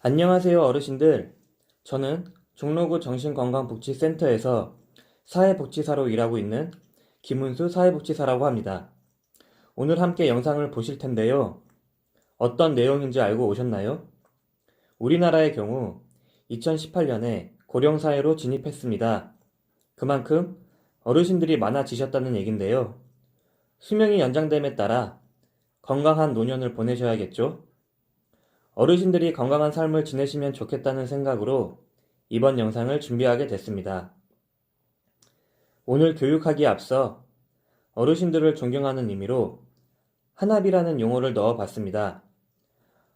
안녕하세요, 어르신들. 저는 종로구 정신건강복지센터에서 사회복지사로 일하고 있는 김은수 사회복지사라고 합니다. 오늘 함께 영상을 보실 텐데요. 어떤 내용인지 알고 오셨나요? 우리나라의 경우 2018년에 고령사회로 진입했습니다. 그만큼 어르신들이 많아지셨다는 얘긴데요. 수명이 연장됨에 따라 건강한 노년을 보내셔야겠죠? 어르신들이 건강한 삶을 지내시면 좋겠다는 생각으로 이번 영상을 준비하게 됐습니다. 오늘 교육하기에 앞서 어르신들을 존경하는 의미로 한압이라는 용어를 넣어 봤습니다.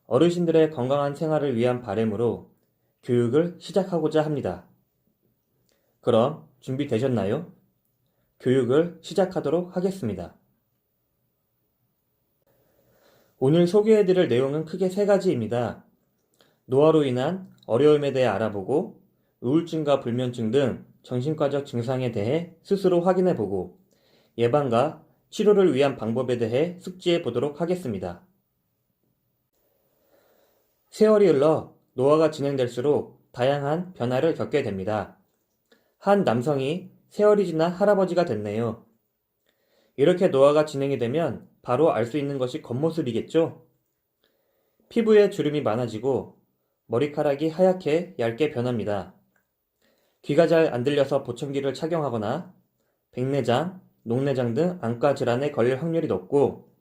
어르신들의 건강한 생활을 위한 바램으로 교육을 시작하고자 합니다. 그럼 준비되셨나요? 교육을 시작하도록 하겠습니다. 오늘 소개해드릴 내용은 크게 세 가지입니다. 노화로 인한 어려움에 대해 알아보고 우울증과 불면증 등 정신과적 증상에 대해 스스로 확인해보고 예방과 치료를 위한 방법에 대해 숙지해 보도록 하겠습니다. 세월이 흘러 노화가 진행될수록 다양한 변화를 겪게 됩니다. 한 남성이 세월이 지나 할아버지가 됐네요. 이렇게 노화가 진행이 되면 바로 알 수 있는 것이 겉모습이겠죠? 피부에 주름이 많아지고 머리카락이 하얗게 얇게 변합니다. 귀가 잘 안 들려서 보청기를 착용하거나 백내장, 녹내장 등 안과 질환에 걸릴 확률이 높고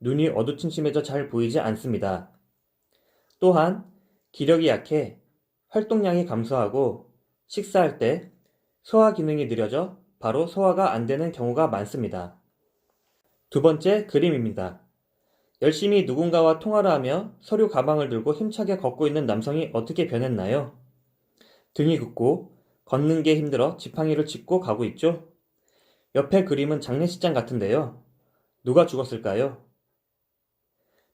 눈이 어두침침해져 잘 보이지 않습니다. 또한 기력이 약해 활동량이 감소하고 식사할 때 소화 기능이 느려져 바로 소화가 안 되는 경우가 많습니다. 두 번째 그림입니다. 열심히 누군가와 통화를 하며 서류 가방을 들고 힘차게 걷고 있는 남성이 어떻게 변했나요? 등이 긋고 걷는 게 힘들어 지팡이를 짚고 가고 있죠? 옆에 그림은 장례식장 같은데요. 누가 죽었을까요?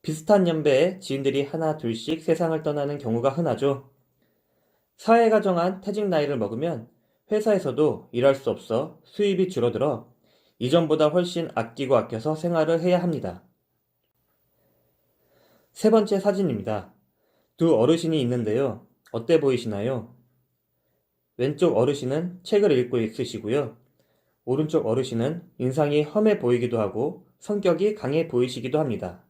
비슷한 연배의 지인들이 하나 둘씩 세상을 떠나는 경우가 흔하죠. 사회가 정한 퇴직 나이를 먹으면 회사에서도 일할 수 없어 수입이 줄어들어 이전보다 훨씬 아끼고 아껴서 생활을 해야 합니다. 세 번째 사진입니다. 두 어르신이 있는데요. 어때 보이시나요? 왼쪽 어르신은 책을 읽고 있으시고요. 오른쪽 어르신은 인상이 험해 보이기도 하고 성격이 강해 보이시기도 합니다.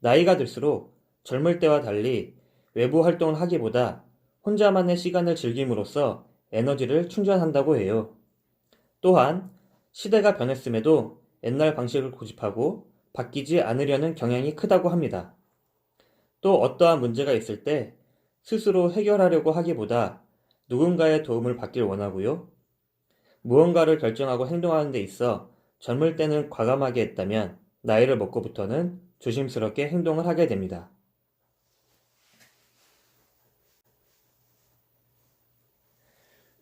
나이가 들수록 젊을 때와 달리 외부 활동을 하기보다 혼자만의 시간을 즐김으로써 에너지를 충전한다고 해요. 또한 시대가 변했음에도 옛날 방식을 고집하고 바뀌지 않으려는 경향이 크다고 합니다. 또 어떠한 문제가 있을 때 스스로 해결하려고 하기보다 누군가의 도움을 받길 원하고요. 무언가를 결정하고 행동하는 데 있어 젊을 때는 과감하게 했다면 나이를 먹고부터는 조심스럽게 행동을 하게 됩니다.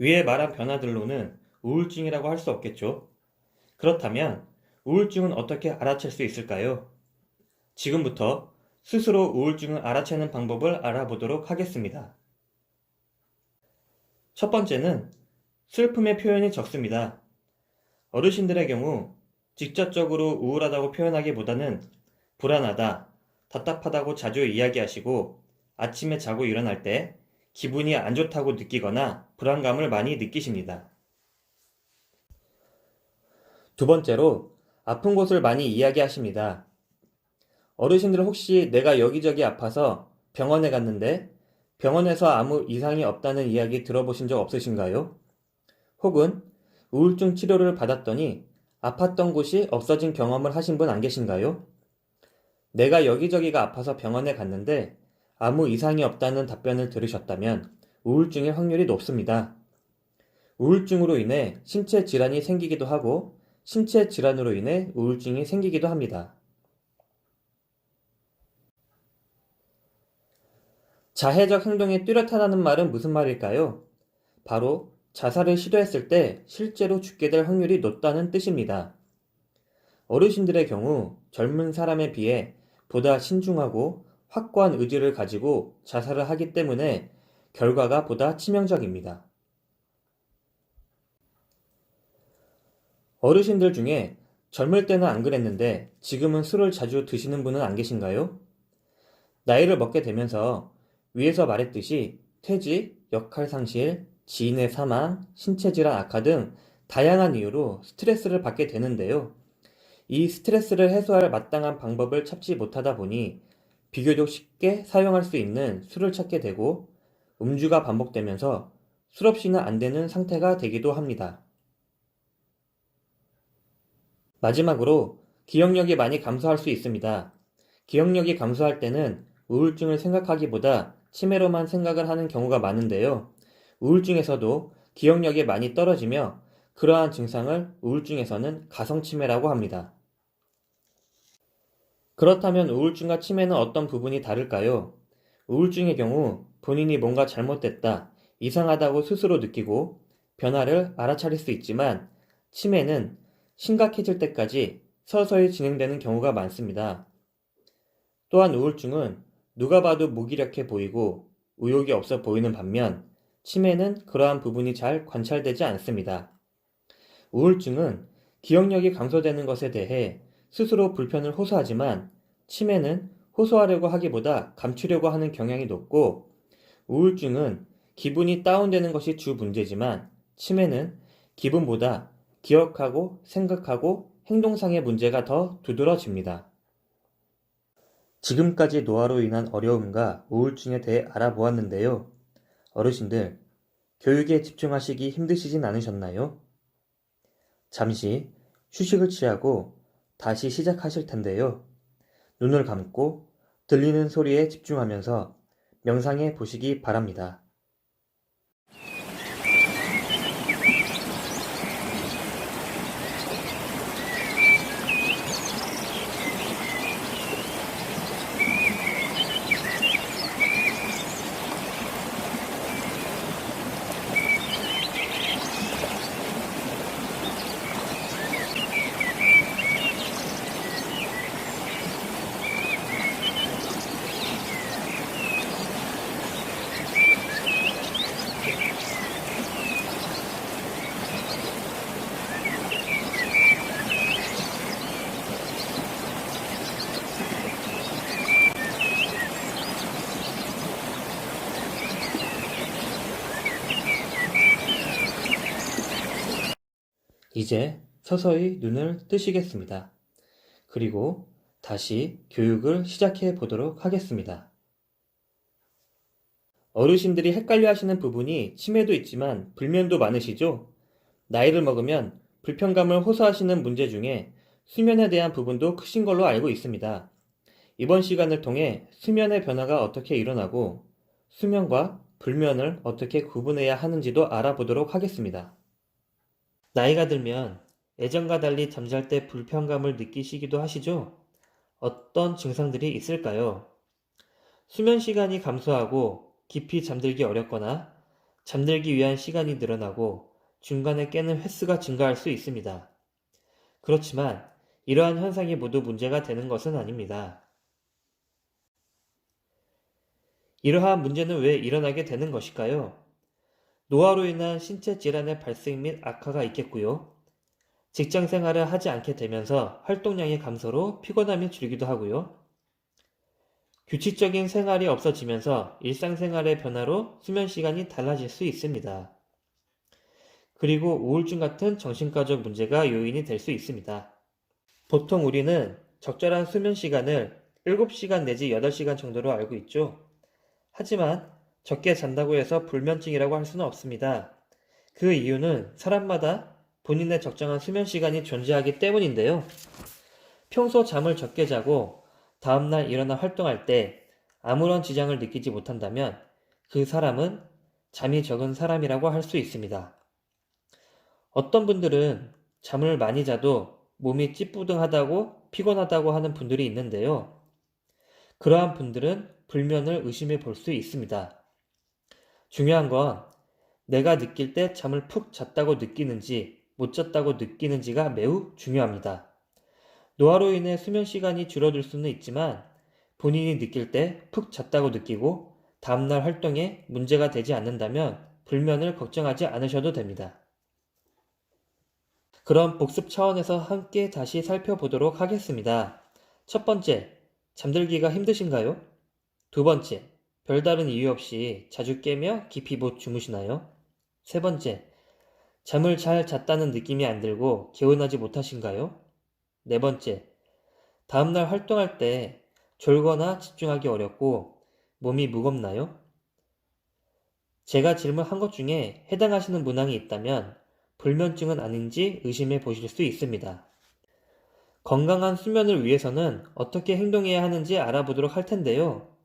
위에 말한 변화들로는 우울증이라고 할 수 없겠죠. 그렇다면 우울증은 어떻게 알아챌 수 있을까요? 지금부터 스스로 우울증을 알아채는 방법을 알아보도록 하겠습니다. 첫 번째는 슬픔의 표현이 적습니다. 어르신들의 경우 직접적으로 우울하다고 표현하기보다는 불안하다, 답답하다고 자주 이야기하시고 아침에 자고 일어날 때 기분이 안 좋다고 느끼거나 불안감을 많이 느끼십니다. 두 번째로 아픈 곳을 많이 이야기하십니다. 어르신들 혹시 내가 여기저기 아파서 병원에 갔는데 병원에서 아무 이상이 없다는 이야기 들어보신 적 없으신가요? 혹은 우울증 치료를 받았더니 아팠던 곳이 없어진 경험을 하신 분 안 계신가요? 내가 여기저기가 아파서 병원에 갔는데 아무 이상이 없다는 답변을 들으셨다면 우울증의 확률이 높습니다. 우울증으로 인해 신체 질환이 생기기도 하고 신체 질환으로 인해 우울증이 생기기도 합니다. 자해적 행동이 뚜렷하다는 말은 무슨 말일까요? 바로 자살을 시도했을 때 실제로 죽게 될 확률이 높다는 뜻입니다. 어르신들의 경우 젊은 사람에 비해 보다 신중하고 확고한 의지를 가지고 자살을 하기 때문에 결과가 보다 치명적입니다. 어르신들 중에 젊을 때는 안 그랬는데 지금은 술을 자주 드시는 분은 안 계신가요? 나이를 먹게 되면서 위에서 말했듯이 퇴직, 역할 상실, 지인의 사망, 신체 질환 악화 등 다양한 이유로 스트레스를 받게 되는데요. 이 스트레스를 해소할 마땅한 방법을 찾지 못하다 보니 비교적 쉽게 사용할 수 있는 술을 찾게 되고 음주가 반복되면서 술 없이는 안 되는 상태가 되기도 합니다. 마지막으로 기억력이 많이 감소할 수 있습니다. 기억력이 감소할 때는 우울증을 생각하기보다 치매로만 생각을 하는 경우가 많은데요. 우울증에서도 기억력이 많이 떨어지며 그러한 증상을 우울증에서는 가성치매라고 합니다. 그렇다면 우울증과 치매는 어떤 부분이 다를까요? 우울증의 경우 본인이 뭔가 잘못됐다, 이상하다고 스스로 느끼고 변화를 알아차릴 수 있지만 치매는 심각해질 때까지 서서히 진행되는 경우가 많습니다. 또한 우울증은 누가 봐도 무기력해 보이고 의욕이 없어 보이는 반면 치매는 그러한 부분이 잘 관찰되지 않습니다. 우울증은 기억력이 감소되는 것에 대해 스스로 불편을 호소하지만 치매는 호소하려고 하기보다 감추려고 하는 경향이 높고 우울증은 기분이 다운되는 것이 주 문제지만 치매는 기분보다 기억하고 생각하고 행동상의 문제가 더 두드러집니다. 지금까지 노화로 인한 어려움과 우울증에 대해 알아보았는데요. 어르신들, 교육에 집중하시기 힘드시진 않으셨나요? 잠시 휴식을 취하고 다시 시작하실 텐데요. 눈을 감고 들리는 소리에 집중하면서 명상해 보시기 바랍니다. 이제 서서히 눈을 뜨시겠습니다. 그리고 다시 교육을 시작해 보도록 하겠습니다. 어르신들이 헷갈려 하시는 부분이 치매도 있지만 불면도 많으시죠? 나이를 먹으면 불편감을 호소하시는 문제 중에 수면에 대한 부분도 크신 걸로 알고 있습니다. 이번 시간을 통해 수면의 변화가 어떻게 일어나고 수면과 불면을 어떻게 구분해야 하는지도 알아보도록 하겠습니다. 나이가 들면 예전과 달리 잠잘 때 불편감을 느끼시기도 하시죠? 어떤 증상들이 있을까요? 수면 시간이 감소하고 깊이 잠들기 어렵거나 잠들기 위한 시간이 늘어나고 중간에 깨는 횟수가 증가할 수 있습니다. 그렇지만 이러한 현상이 모두 문제가 되는 것은 아닙니다. 이러한 문제는 왜 일어나게 되는 것일까요? 노화로 인한 신체 질환의 발생 및 악화가 있겠고요. 직장 생활을 하지 않게 되면서 활동량의 감소로 피곤함이 줄기도 하고요. 규칙적인 생활이 없어지면서 일상생활의 변화로 수면 시간이 달라질 수 있습니다. 그리고 우울증 같은 정신과적 문제가 요인이 될 수 있습니다. 보통 우리는 적절한 수면 시간을 7시간 내지 8시간 정도로 알고 있죠. 하지만 적게 잔다고 해서 불면증이라고 할 수는 없습니다. 그 이유는 사람마다 본인의 적정한 수면 시간이 존재하기 때문인데요. 평소 잠을 적게 자고 다음날 일어나 활동할 때 아무런 지장을 느끼지 못한다면 그 사람은 잠이 적은 사람이라고 할 수 있습니다. 어떤 분들은 잠을 많이 자도 몸이 찌뿌둥하다고 피곤하다고 하는 분들이 있는데요. 그러한 분들은 불면을 의심해 볼 수 있습니다. 중요한 건 내가 느낄 때 잠을 푹 잤다고 느끼는지 못 잤다고 느끼는지가 매우 중요합니다. 노화로 인해 수면 시간이 줄어들 수는 있지만 본인이 느낄 때 푹 잤다고 느끼고 다음날 활동에 문제가 되지 않는다면 불면을 걱정하지 않으셔도 됩니다. 그럼 복습 차원에서 함께 다시 살펴보도록 하겠습니다. 첫 번째, 잠들기가 힘드신가요? 두 번째, 별다른 이유 없이 자주 깨며 깊이 못 주무시나요? 세 번째, 잠을 잘 잤다는 느낌이 안 들고 개운하지 못하신가요? 네 번째, 다음날 활동할 때 졸거나 집중하기 어렵고 몸이 무겁나요? 제가 질문한 것 중에 해당하시는 문항이 있다면 불면증은 아닌지 의심해 보실 수 있습니다. 건강한 수면을 위해서는 어떻게 행동해야 하는지 알아보도록 할 텐데요.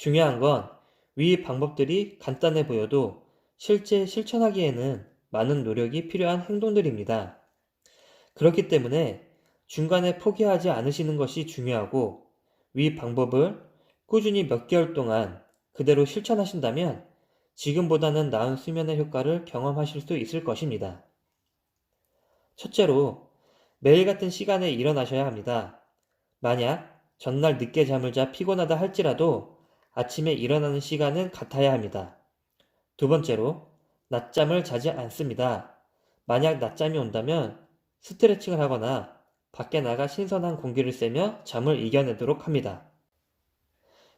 중요한 건 위 방법들이 간단해 보여도 실제 실천하기에는 많은 노력이 필요한 행동들입니다. 그렇기 때문에 중간에 포기하지 않으시는 것이 중요하고 위 방법을 꾸준히 몇 개월 동안 그대로 실천하신다면 지금보다는 나은 수면의 효과를 경험하실 수 있을 것입니다. 첫째로 매일 같은 시간에 일어나셔야 합니다. 만약 전날 늦게 잠을 자 피곤하다 할지라도 아침에 일어나는 시간은 같아야 합니다. 두 번째로 낮잠을 자지 않습니다. 만약 낮잠이 온다면 스트레칭을 하거나 밖에 나가 신선한 공기를 쐬며 잠을 이겨내도록 합니다.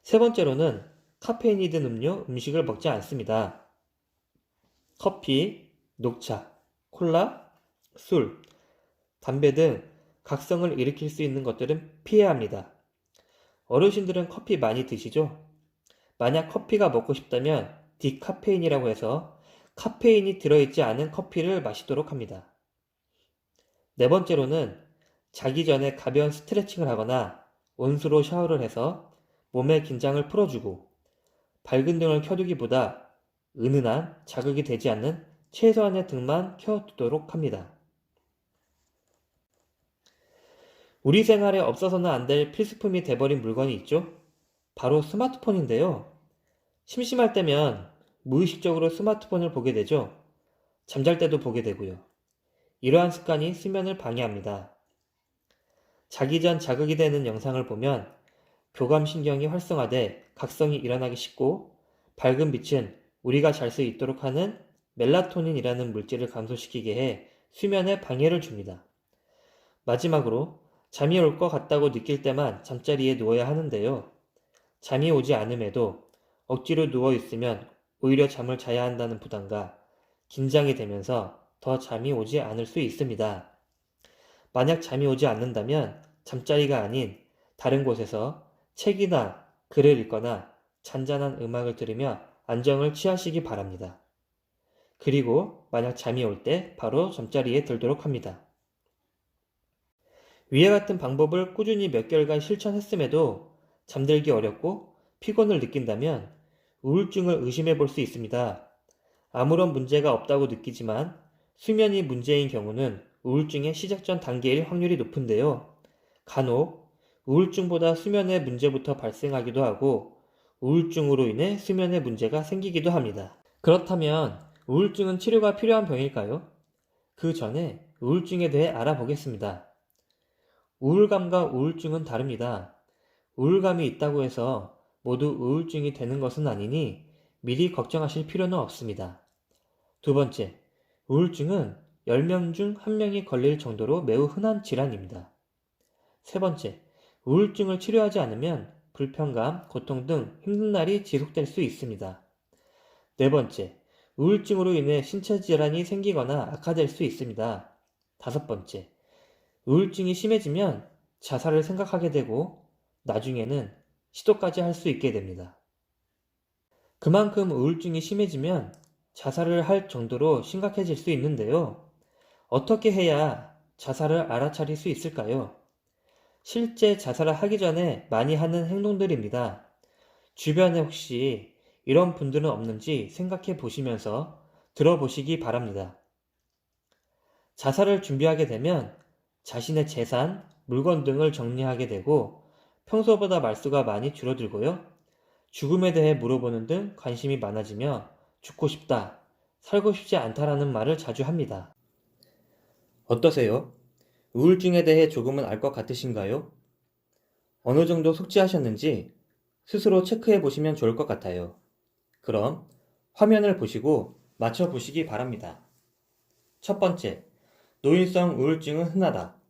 세 번째로는 카페인이 든 음료, 음식을 먹지 않습니다. 커피, 녹차, 콜라, 술, 담배 등 각성을 일으킬 수 있는 것들은 피해야 합니다. 어르신들은 커피 많이 드시죠? 만약 커피가 먹고 싶다면 디카페인이라고 해서 카페인이 들어있지 않은 커피를 마시도록 합니다. 네 번째로는 자기 전에 가벼운 스트레칭을 하거나 온수로 샤워를 해서 몸의 긴장을 풀어주고 밝은 등을 켜두기보다 은은한 자극이 되지 않는 최소한의 등만 켜두도록 합니다. 우리 생활에 없어서는 안 될 필수품이 돼버린 물건이 있죠? 바로 스마트폰인데요. 심심할 때면 무의식적으로 스마트폰을 보게 되죠. 잠잘 때도 보게 되고요. 이러한 습관이 수면을 방해합니다. 자기 전 자극이 되는 영상을 보면 교감신경이 활성화돼 각성이 일어나기 쉽고 밝은 빛은 우리가 잘 수 있도록 하는 멜라토닌이라는 물질을 감소시키게 해 수면에 방해를 줍니다. 마지막으로 잠이 올 것 같다고 느낄 때만 잠자리에 누워야 하는데요. 잠이 오지 않음에도 억지로 누워 있으면 오히려 잠을 자야 한다는 부담과 긴장이 되면서 더 잠이 오지 않을 수 있습니다. 만약 잠이 오지 않는다면 잠자리가 아닌 다른 곳에서 책이나 글을 읽거나 잔잔한 음악을 들으며 안정을 취하시기 바랍니다. 그리고 만약 잠이 올 때 바로 잠자리에 들도록 합니다. 위와 같은 방법을 꾸준히 몇 개월간 실천했음에도 잠들기 어렵고 피곤을 느낀다면 우울증을 의심해 볼 수 있습니다. 아무런 문제가 없다고 느끼지만 수면이 문제인 경우는 우울증의 시작 전 단계일 확률이 높은데요. 간혹 우울증보다 수면의 문제부터 발생하기도 하고 우울증으로 인해 수면의 문제가 생기기도 합니다. 그렇다면 우울증은 치료가 필요한 병일까요? 그 전에 우울증에 대해 알아보겠습니다. 우울감과 우울증은 다릅니다. 우울감이 있다고 해서 모두 우울증이 되는 것은 아니니 미리 걱정하실 필요는 없습니다. 두 번째, 우울증은 10명 중 1명이 걸릴 정도로 매우 흔한 질환입니다. 세 번째, 우울증을 치료하지 않으면 불편감, 고통 등 힘든 날이 지속될 수 있습니다. 네 번째, 우울증으로 인해 신체 질환이 생기거나 악화될 수 있습니다. 다섯 번째, 우울증이 심해지면 자살을 생각하게 되고 나중에는 시도까지 할 수 있게 됩니다. 그만큼 우울증이 심해지면 자살을 할 정도로 심각해질 수 있는데요. 어떻게 해야 자살을 알아차릴 수 있을까요? 실제 자살을 하기 전에 많이 하는 행동들입니다. 주변에 혹시 이런 분들은 없는지 생각해 보시면서 들어보시기 바랍니다. 자살을 준비하게 되면 자신의 재산, 물건 등을 정리하게 되고 평소보다 말수가 많이 줄어들고요. 죽음에 대해 물어보는 등 관심이 많아지며 죽고 싶다, 살고 싶지 않다라는 말을 자주 합니다. 어떠세요? 우울증에 대해 조금은 알 것 같으신가요? 어느 정도 숙지하셨는지 스스로 체크해 보시면 좋을 것 같아요. 그럼 화면을 보시고 맞춰 보시기 바랍니다. 첫 번째, 노인성 우울증은 흔하다.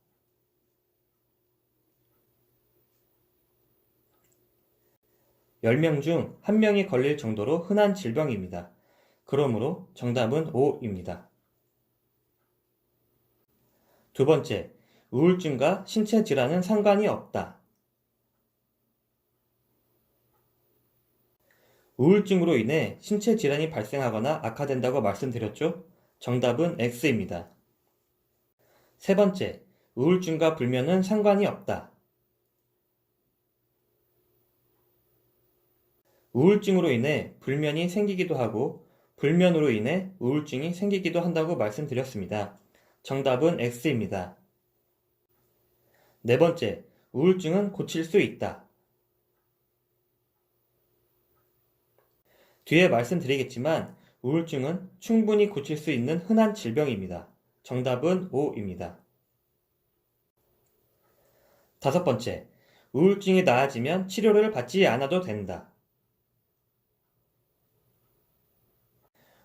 10명 중 1명이 걸릴 정도로 흔한 질병입니다. 그러므로 정답은 5입니다. 두 번째, 우울증과 신체 질환은 상관이 없다. 우울증으로 인해 신체 질환이 발생하거나 악화된다고 말씀드렸죠? 정답은 X입니다. 세 번째, 우울증과 불면은 상관이 없다. 우울증으로 인해 불면이 생기기도 하고 불면으로 인해 우울증이 생기기도 한다고 말씀드렸습니다. 정답은 X입니다. 네 번째, 우울증은 고칠 수 있다. 뒤에 말씀드리겠지만 우울증은 충분히 고칠 수 있는 흔한 질병입니다. 정답은 5입니다. 다섯 번째, 우울증이 나아지면 치료를 받지 않아도 된다.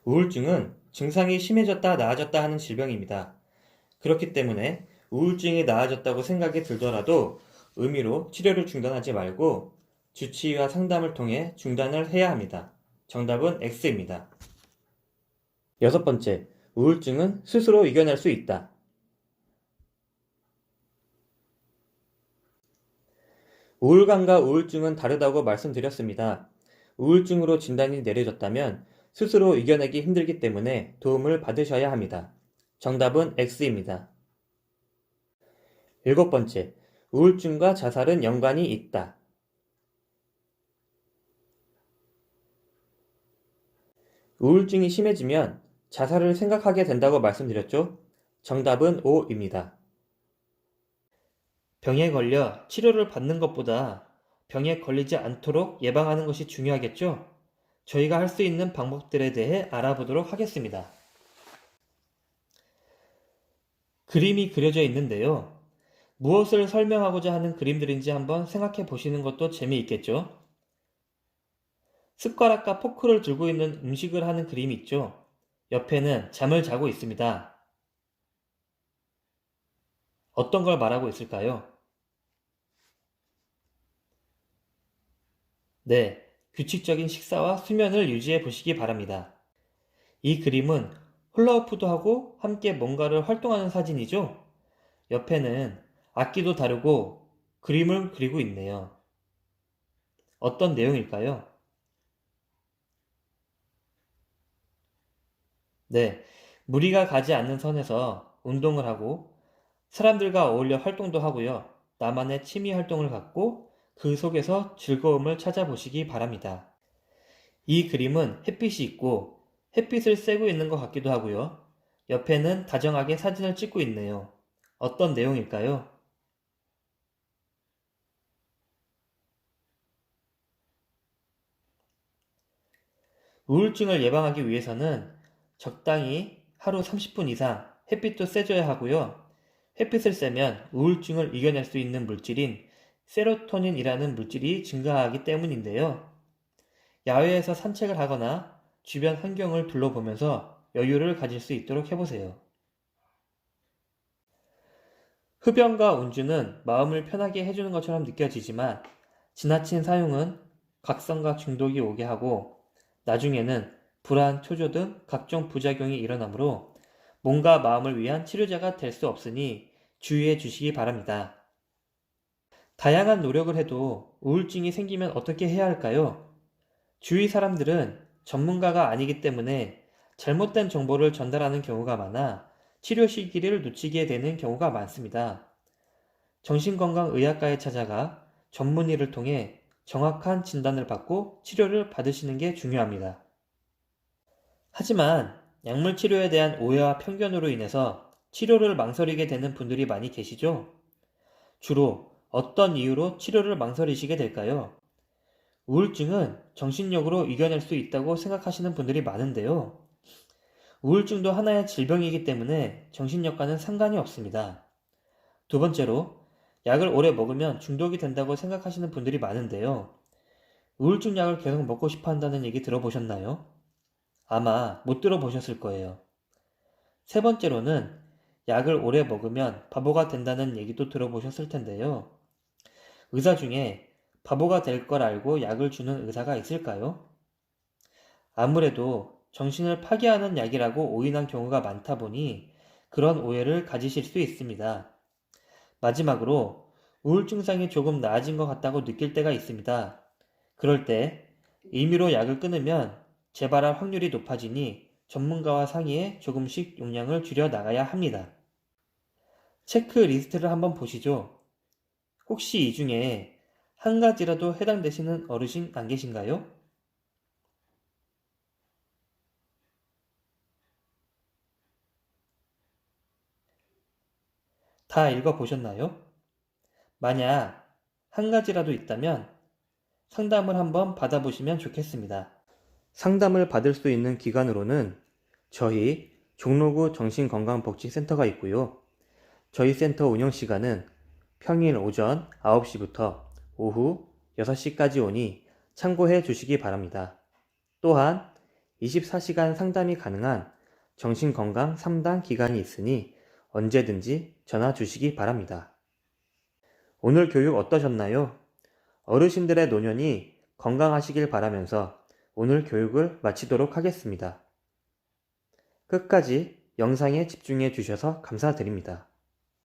우울증은 증상이 심해졌다 나아졌다 하는 질병입니다. 그렇기 때문에 우울증이 나아졌다고 생각이 들더라도 의미로 치료를 중단하지 말고 주치의와 상담을 통해 중단을 해야 합니다. 정답은 X입니다. 여섯 번째, 우울증은 스스로 이겨낼 수 있다. 우울감과 우울증은 다르다고 말씀드렸습니다. 우울증으로 진단이 내려졌다면 스스로 이겨내기 힘들기 때문에 도움을 받으셔야 합니다. 정답은 X입니다. 일곱 번째, 우울증과 자살은 연관이 있다. 우울증이 심해지면 자살을 생각하게 된다고 말씀드렸죠? 정답은 5입니다. 병에 걸려 치료를 받는 것보다 병에 걸리지 않도록 예방하는 것이 중요하겠죠? 저희가 할 수 있는 방법들에 대해 알아보도록 하겠습니다. 그림이 그려져 있는데요. 무엇을 설명하고자 하는 그림들인지 한번 생각해 보시는 것도 재미있겠죠? 숟가락과 포크를 들고 있는 음식을 하는 그림이 있죠? 옆에는 잠을 자고 있습니다. 어떤 걸 말하고 있을까요? 네, 규칙적인 식사와 수면을 유지해 보시기 바랍니다. 이 그림은 훌라후프도 하고 함께 뭔가를 활동하는 사진이죠? 옆에는 악기도 다루고 그림을 그리고 있네요. 어떤 내용일까요? 네, 무리가 가지 않는 선에서 운동을 하고 사람들과 어울려 활동도 하고요. 나만의 취미 활동을 갖고 그 속에서 즐거움을 찾아보시기 바랍니다. 이 그림은 햇빛이 있고 햇빛을 쐬고 있는 것 같기도 하고요. 옆에는 다정하게 사진을 찍고 있네요. 어떤 내용일까요? 우울증을 예방하기 위해서는 적당히 하루 30분 이상 햇빛도 쐬줘야 하고요. 햇빛을 쐬면 우울증을 이겨낼 수 있는 물질인 세로토닌이라는 물질이 증가하기 때문인데요. 야외에서 산책을 하거나 주변 환경을 둘러보면서 여유를 가질 수 있도록 해보세요. 흡연과 운주는 마음을 편하게 해주는 것처럼 느껴지지만 지나친 사용은 각성과 중독이 오게 하고 나중에는 불안, 초조 등 각종 부작용이 일어나므로 몸과 마음을 위한 치료자가 될 수 없으니 주의해 주시기 바랍니다. 다양한 노력을 해도 우울증이 생기면 어떻게 해야 할까요? 주위 사람들은 전문가가 아니기 때문에 잘못된 정보를 전달하는 경우가 많아 치료 시기를 놓치게 되는 경우가 많습니다. 정신건강의학과에 찾아가 전문의를 통해 정확한 진단을 받고 치료를 받으시는 게 중요합니다. 하지만 약물 치료에 대한 오해와 편견으로 인해서 치료를 망설이게 되는 분들이 많이 계시죠? 주로 어떤 이유로 치료를 망설이시게 될까요? 우울증은 정신력으로 이겨낼 수 있다고 생각하시는 분들이 많은데요. 우울증도 하나의 질병이기 때문에 정신력과는 상관이 없습니다. 두 번째로, 약을 오래 먹으면 중독이 된다고 생각하시는 분들이 많은데요. 우울증 약을 계속 먹고 싶어 한다는 얘기 들어보셨나요? 아마 못 들어보셨을 거예요. 세 번째로는 약을 오래 먹으면 바보가 된다는 얘기도 들어보셨을 텐데요. 의사 중에 바보가 될 걸 알고 약을 주는 의사가 있을까요? 아무래도 정신을 파괴하는 약이라고 오인한 경우가 많다 보니 그런 오해를 가지실 수 있습니다. 마지막으로 우울 증 상이 조금 나아진 것 같다고 느낄 때가 있습니다. 그럴 때 임의로 약을 끊으면 재발할 확률이 높아지니 전문가와 상의해 조금씩 용량을 줄여 나가야 합니다. 체크리스트를 한번 보시죠. 혹시 이 중에 한 가지라도 해당되시는 어르신 안 계신가요? 다 읽어보셨나요? 만약 한 가지라도 있다면 상담을 한번 받아보시면 좋겠습니다. 상담을 받을 수 있는 기관으로는 저희 종로구 정신건강복지센터가 있고요. 저희 센터 운영 시간은 평일 오전 9시부터 오후 6시까지 오니 참고해 주시기 바랍니다. 또한 24시간 상담이 가능한 정신건강 3단 기관이 있으니 언제든지 전화 주시기 바랍니다. 오늘 교육 어떠셨나요? 어르신들의 노년이 건강하시길 바라면서 오늘 교육을 마치도록 하겠습니다. 끝까지 영상에 집중해 주셔서 감사드립니다.